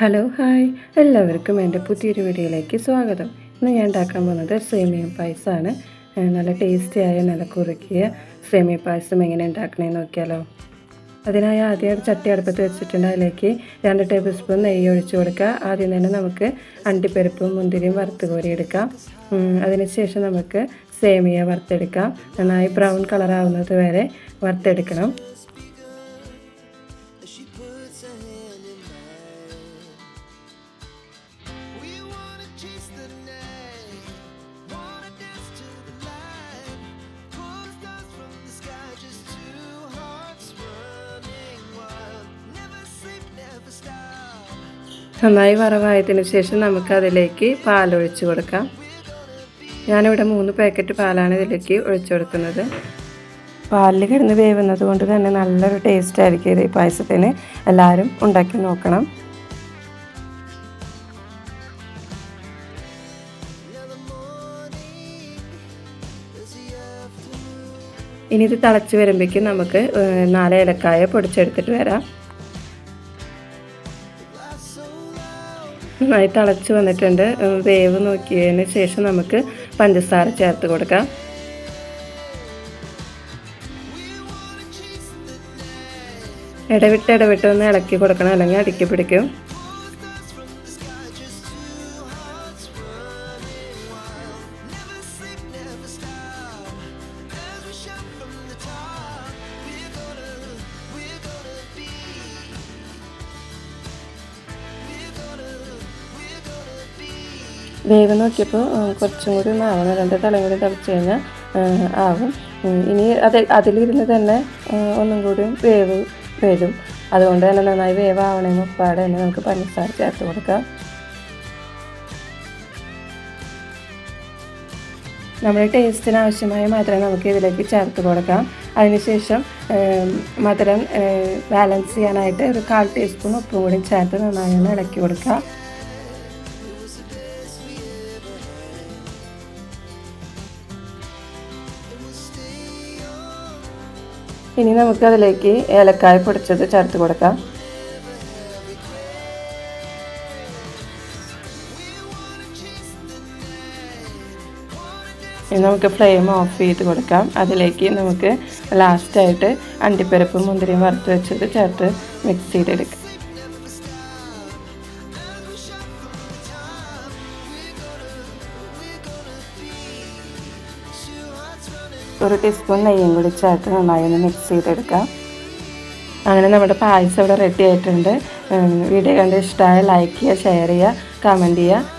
Hello hi. എല്ലാവർക്കും എന്റെ പുതിയൊരു വീഡിയോയിലേക്ക് സ്വാഗതം. ഇന്ന് ഞാൻ ഉണ്ടാക്കാൻ പോകുന്നത് സേമിയ പായസമാണ്. നല്ല ടേസ്റ്റിയായ നല്ല കുറുക്കിയ സേമിയ പായസം എങ്ങനെ ഉണ്ടാക്കണമെന്ന് നോക്കിയാലോ. അതിനായി ആദ്യം ചട്ടി അടുപ്പത്ത് വെച്ചിട്ടുണ്ട്. അതിലേക്ക് രണ്ട് ടേബിൾ സ്പൂൺ നെയ്യ് ഒഴിച്ചു കൊടുക്കുക. ആദ്യം തന്നെ നമുക്ക് അണ്ടിപ്പരിപ്പും മുന്തിരിയും വറുത്ത് കോരി എടുക്കാം. ഉം, അതിനുശേഷം നമുക്ക് സേമിയ വറുത്തെടുക്കാം. നന്നായി ബ്രൗൺ കളറാവുന്നത് വരെ വറുത്തെടുക്കണം. നന്നായി വറവായതിനു ശേഷം നമുക്ക് അതിലേക്ക് പാലൊഴിച്ച് കൊടുക്കാം. ഞാനിവിടെ മൂന്ന് പാക്കറ്റ് പാലാണ് ഇതിലേക്ക് ഒഴിച്ചു കൊടുക്കുന്നത്. പാലിൽ കിടന്ന് വേവുന്നത് കൊണ്ട് തന്നെ നല്ലൊരു ടേസ്റ്റ് ആയിരിക്കും ഇത് ഈ പായസത്തിന്. എല്ലാവരും ഉണ്ടാക്കി നോക്കണം. ഇനി ഇത് തിളച്ച് വരുമ്പോഴേക്കും നമുക്ക് നാല് ഏലക്കായ പൊടിച്ചെടുത്തിട്ട് വരാം. നന്നായി തിളച്ച് വന്നിട്ടുണ്ട്. വേവ് നോക്കിയതിന് ശേഷം നമുക്ക് പഞ്ചസാര ചേർത്ത് കൊടുക്കാം. ഇടവിട്ട് ഇടവിട്ട് ഒന്ന് ഇളക്കി കൊടുക്കണം അല്ലെങ്കിൽ അടുക്കി പിടിക്കും. വേവ് നോക്കിയപ്പോൾ കുറച്ചും കൂടി ഒന്ന് ആവണം രണ്ട് തലം കൂടി തിളച്ച് കഴിഞ്ഞാൽ ആവും. ഇനി അത് അതിലിരുന്ന് തന്നെ ഒന്നും കൂടി വേവ് വരും. അതുകൊണ്ട് തന്നെ നന്നായി വേവ് ആവണമെന്ന് ഉപ്പാടെ തന്നെ നമുക്ക് പഞ്ചസാര ചേർത്ത് കൊടുക്കാം. നമ്മുടെ ടേസ്റ്റിന് ആവശ്യമായ മധുരം നമുക്ക് ഇതിലേക്ക് ചേർത്ത് കൊടുക്കാം. അതിനുശേഷം മധുരം ബാലൻസ് ചെയ്യാനായിട്ട് ഒരു കാൽ ടീസ്പൂൺ ഉപ്പും കൂടി ചേർത്ത് നന്നായി ഒന്ന് ഇളക്കി കൊടുക്കുക ഇനി നമുക്ക് അതിലേക്ക് ഏലക്കായ പൊടിച്ചത് ചേർത്ത് കൊടുക്കാം. ഇനി നമുക്ക് ഫ്ലെയിം ഓഫ് ചെയ്ത് കൊടുക്കാം. അതിലേക്ക് നമുക്ക് ലാസ്റ്റായിട്ട് അണ്ടിപ്പരിപ്പും മുന്തിരിയും വറുത്ത് വെച്ചത് ചേർത്ത് മിക്സ് ചെയ്തെടുക്കാം. ഒരു ടീസ്പൂൺ നെയ്യും കൂടി ചേർത്ത് നന്നായി ഒന്ന് മിക്സ് ചെയ്തെടുക്കാം. അങ്ങനെ നമ്മുടെ പായസം ഇവിടെ റെഡി ആയിട്ടുണ്ട്. വീഡിയോ കണ്ട് ഇഷ്ടമായ ലൈക്ക് ചെയ്യുക ഷെയർ ചെയ്യുക കമന്റ് ചെയ്യുക.